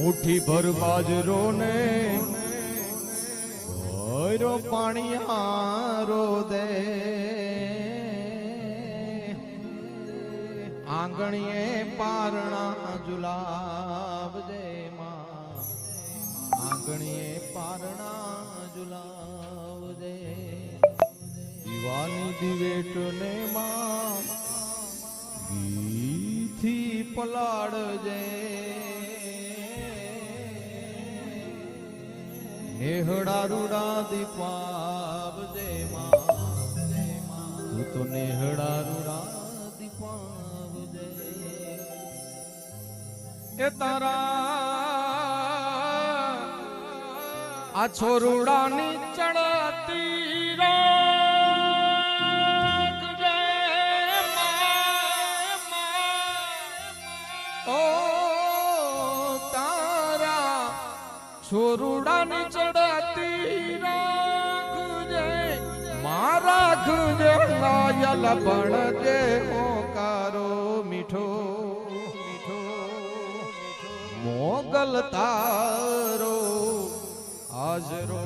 મુઠ્ઠી ભર બાજરો ને ભરો પાણીયારો દે. આંગણીએ પારણા જુલાબ દે માં. આંગણીએ પારણા જુલાબ દે. દિવાની દિવેટ ને માં. પલાડ પલાળજે. નેહડા રૂડા દીપાવજે માં તું તો નેહડા રૂડા દીપાવજે એ તારા આ છોરુડાની છોરુડાની ચડતી રાખજે મારા ખુજે લાયલ ભણજે ઓકારો મીઠો મીઠો મોગલ તારો હાજરો